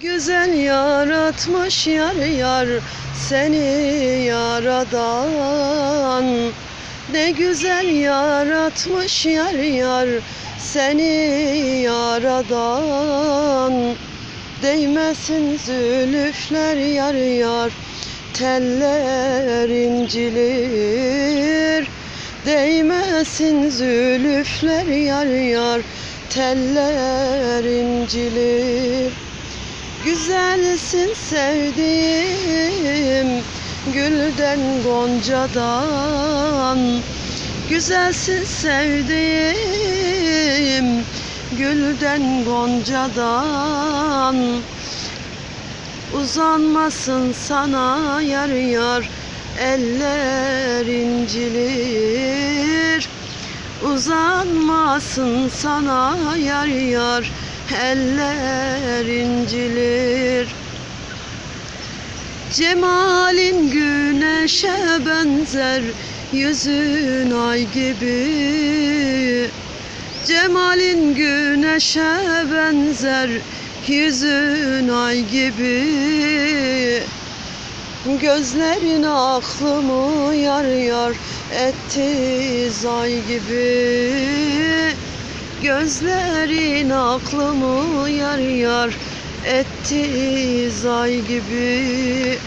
Güzel yaratmış yar yar seni yaradan. Ne güzel yaratmış yar yar seni yaradan. Değmesin zülüfler yar yar teller incilir. Değmesin zülüfler yar yar teller incilir Güzelsin sevdiğim gülden goncadan. Güzelsin sevdiğim gülden goncadan. Uzanmasın sana yar yar eller incilir. Uzanmasın sana yar yar eller incilir Cemalin güneşe benzer yüzün ay gibi. Cemalin güneşe benzer yüzün ay gibi. Gözlerin aklımı yar yar etti zay gibi. Gözlerin aklımı yar yar etti zay gibi.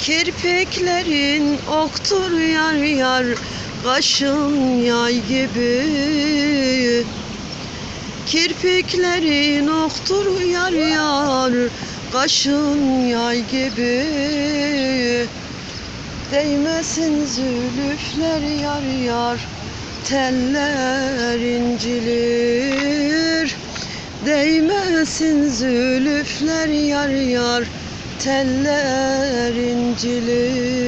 Kirpiklerin oktur yar yar Kaşın yay gibi. Kirpiklerin oktur yar yar Kaşın yay gibi. Değmesin zülüfler yar yar Teller incilir Değmesin zülüfler yar yar Teller incilir